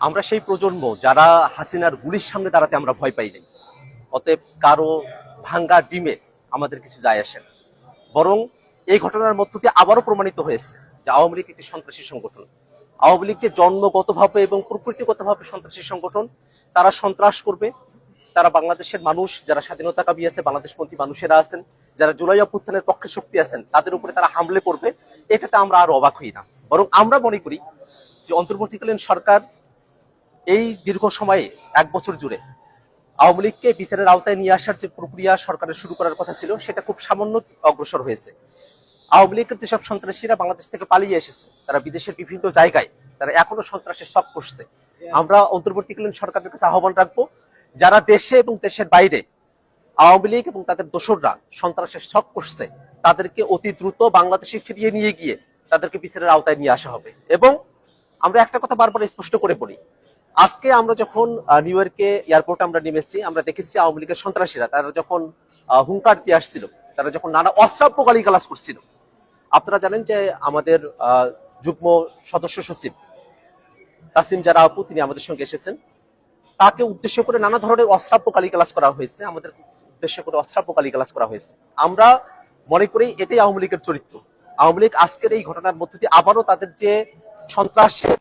আমরা সেই প্রজন্ম যারা হাসিনার গুলির সামনে দাঁড়াতে আমরা ভয় পাই নাই। অতএব কারও ভাঙ্গা ডিমে আমাদের কিছু যায় আসে না। বরং এই ঘটনার মধ্য দিয়ে আবারও প্রমাণিত হয়েছে যে আওয়ামী লীগ একটি সন্ত্রাসী সংগঠন। আওয়ামী লীগ যে জন্মগতভাবে এবং প্রকৃতিগতভাবে সন্ত্রাসী সংগঠন, তারা সন্ত্রাস করবে। তারা বাংলাদেশের মানুষ, যারা স্বাধীনতা কাবি আছে বাংলাদেশপন্থী মানুষেরা আছেন, যারা জুলাই অভ্যুত্থানের পক্ষে শক্তি আছেন, তাদের উপরে তারা হামলে করবে। এটাতে আমরা আর অবাক হই না। বরং আমরা মনে করি যে অন্তর্বর্তীকালীন সরকার এই দীর্ঘ সময়ে, এক বছর জুড়ে, আওয়ামী লীগকে বিচারের আওতায় নিয়ে আসার যে প্রক্রিয়া সরকারের শুরু করার কথা ছিল, সেটা খুব সামান্য অগ্রসর হয়েছে। আওয়ামী লীগের যেসব সন্ত্রাসীরা বাংলাদেশ থেকে পালিয়ে এসেছে, তারা বিদেশের বিভিন্ন জায়গায়, তারা এখনও সন্ত্রাসের সব করছে। আমরা অন্তর্বর্তীকালীন সরকারের কাছে আহ্বান রাখব, যারা দেশে এবং দেশের বাইরে আওয়ামী লীগ এবং তাদের দোসররা সন্ত্রাসের শখ করছে, তাদেরকে অতি দ্রুত বাংলাদেশে ফিরিয়ে নিয়ে গিয়ে তাদেরকে বিচারের আওতায় নিয়ে আসা হবে। এবং আমরা একটা কথা বারবার স্পষ্ট করে বলি আজকে আমরা যখন নিউ ইয়র্কে এয়ারপোর্টে আমরা নেমেছি, আমরা দেখেছি আওয়ামী লীগের সন্ত্রাসীরা। তারা যখন হুঙ্কার দিয়ে আসছিল, তারা যখন নানা অশ্রাব্য গালিগালাজ করছিল। আপনারা জানেন যে আমাদের যুগ্ম সদস্য সচিব তাসিম যারা আপু তিনি আমাদের সঙ্গে এসেছেন। তাকে উদ্দেশ্য করে নানা ধরনের অশ্রাব্য গালিগালাজ করা হয়েছে। আমাদের উদ্দেশ্য করে অশ্রাব্য গালিগালাজ করা হয়েছে। আমরা মনে করি এটাই আওয়ামী লীগের চরিত্র। আওয়ামী লীগ আজকের এই ঘটনার মধ্যে দিয়ে আবারও তাদের যে সন্ত্রাসের